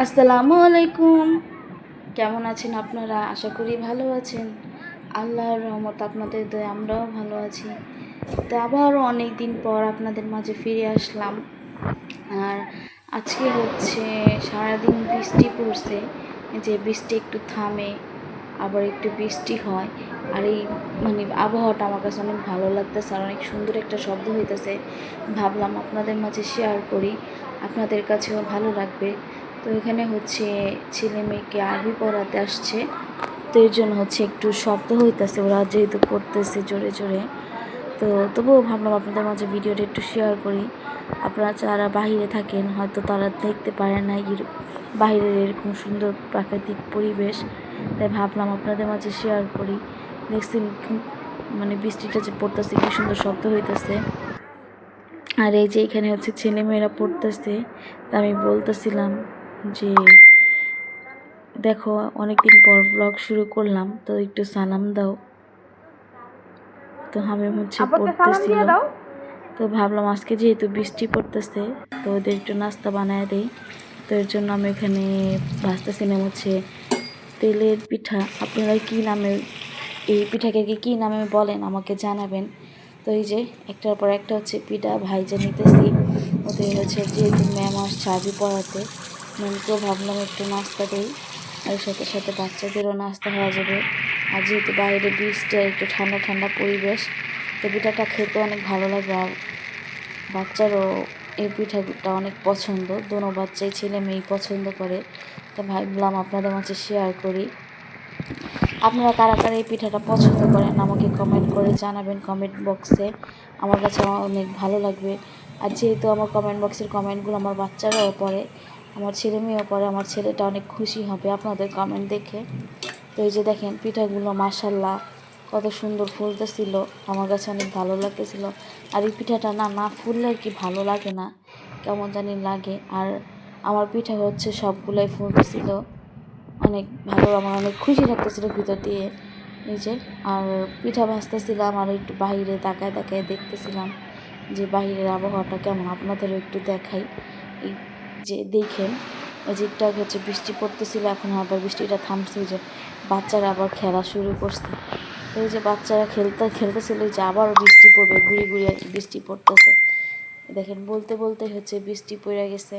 আসসালামু আলাইকুম। কেমন আছেন আপনারা? আশা করি ভালো আছেন। আল্লাহর রহমত, আপনাদের দয়ে, আমরাও ভালো আছি। তো আবারও অনেক দিন পর আপনাদের মাঝে ফিরে আসলাম। আর আজকে হচ্ছে সারাদিন বৃষ্টি পড়ছে। যে বৃষ্টি একটু থামে, আবার একটু বৃষ্টি হয়। আর এই মানে আবহাওয়াটা আমার কাছে অনেক ভালো লাগতেছে আর অনেক সুন্দর একটা শব্দ হইতেছে। ভাবলাম আপনাদের মাঝে শেয়ার করি। আপনাদের কাছেও ভালো লাগবে। তো এখানে হচ্ছে ছেলে মেয়েকে আরবি পড়াতে আসছে। তো এর জন্য হচ্ছে একটু শব্দ হইতেছে, ওরা যেহেতু পড়তেছে জোরে জোরে। তো তবুও ভাবলাম আপনাদের মাঝে ভিডিওটা একটু শেয়ার করি। আপনারা যারা বাহিরে থাকেন, হয়তো তারা দেখতে পারে না বাইরের এরকম সুন্দর প্রাকৃতিক পরিবেশ। তাই ভাবলাম আপনাদের মাঝে শেয়ার করি। দেখছেন মানে বৃষ্টিটা যে পড়তেছে, কি সুন্দর শব্দ হইতেছে। আর এই যে এখানে হচ্ছে ছেলেমেয়েরা পড়তেছে, তা আমি বলতেছিলাম যে দেখো অনেকদিন পর ব্লগ শুরু করলাম তো একটু সালাম দাও। তো আমি হচ্ছে পড়তেছিল তো ভাবলাম আজকে যেহেতু বৃষ্টি পড়তেছে তো ওদের একটু নাস্তা বানায় দেই। তো এর জন্য আমি এখানে ভাজতেছিলাম হচ্ছে তেলের পিঠা। আপনারা কী নামে এই পিঠাকে কি কী নামে বলেন আমাকে জানাবেন। তো এই যে একটার পর একটা হচ্ছে পিঠা ভাইজে নিতেছি। ওদের হচ্ছে যেহেতু ম্যাম আসছে আবি পড়াতে। ম্যামকেও ভাবলাম একটু নাস্তা দিই, আর সাথে সাথে বাচ্চাদেরও নাস্তা হওয়া যাবে। আর যেহেতু বাইরে বৃষ্টি একটু ঠান্ডা ঠান্ডা পরিবেশ, তো পিঠাটা খেতে অনেক ভালো লাগে। আর বাচ্চারও এই পিঠাটা অনেক পছন্দ। দোনো বাচ্চাই ছেলে মেয়েই পছন্দ করে। তো ভাবলাম আপনাদের মাঝে শেয়ার করি। আপনারা কারা কারা এই পিঠাটা পছন্দ করেন, আমাকে কমেন্ট করে জানাবেন কমেন্ট বক্সে আমার কাছে অনেক ভালো লাগবে। আর যেহেতু আমার কমেন্ট বক্সের কমেন্টগুলো আমার বাচ্চারাও পড়ে আমার ছেলে মেয়েও পরে আমার ছেলেটা অনেক খুশি হবে। আপনাদের কমেন্ট দেখে। তো এই যে দেখেন, পিঠাগুলো মাসাল্লাহ কত সুন্দর ফুলতেছিল। আমার কাছে অনেক ভালো লাগতেছিল। আর এই পিঠাটা না না ফুললে আর কি ভালো লাগে না। কেমন জানি লাগে। আর আমার পিঠা হচ্ছে সবগুলোই ফুলতেছিল। অনেক ভালো, আমার অনেক খুশি লাগতেছিল ভিতর দিয়ে। যে, আর পিঠা ভাজতেছিলাম আর একটু বাইরে তাকায় তাকায় দেখতেছিলাম যে বাইরের আবহাওয়াটা কেমন। আপনাদেরও একটু দেখাই। যে দেখেন ওই যে একটু হচ্ছে বৃষ্টি পড়তেছিল, এখন আবার বৃষ্টিটা থামছে যে বাচ্চারা আবার খেলা শুরু করছে। এই যে বাচ্চারা খেলতে, খেলতেছিল যে আবারও বৃষ্টি পড়বে ঘুরি ঘুরি বৃষ্টি পড়তেছে। দেখেন, বলতে বলতে হচ্ছে বৃষ্টি পড়ে গেছে।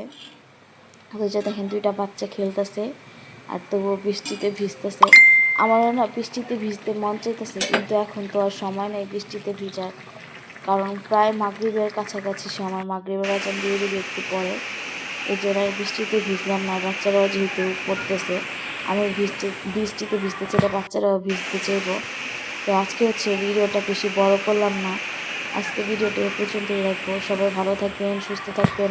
ওই যে দেখেন, দুইটা বাচ্চা খেলতেছে, আর তবুও বৃষ্টিতে ভিজতেছে। আমারও না বৃষ্টিতে ভিজতে মন চাইতেছে, কিন্তু এখন তো আর সময় নেই বৃষ্টিতে ভিজার। কারণ প্রায় মাগরিবের কাছাকাছি সময়, মাগরিবের আজান দিয়ে দিবে একটু পরে। এই জন্য বৃষ্টিতে ভিজলাম না, বাচ্চারাও যেহেতু পড়তেছে, আমি বৃষ্টি বৃষ্টিতে ভিজতে চাইলে বাচ্চারাও ভিজতে চাইব। তো আজকে হচ্ছে ভিডিওটা বেশি বড় করলাম না, আজকে ভিডিওটা এ পর্যন্তই রাখব। সবাই ভালো থাকবেন, সুস্থ থাকবেন।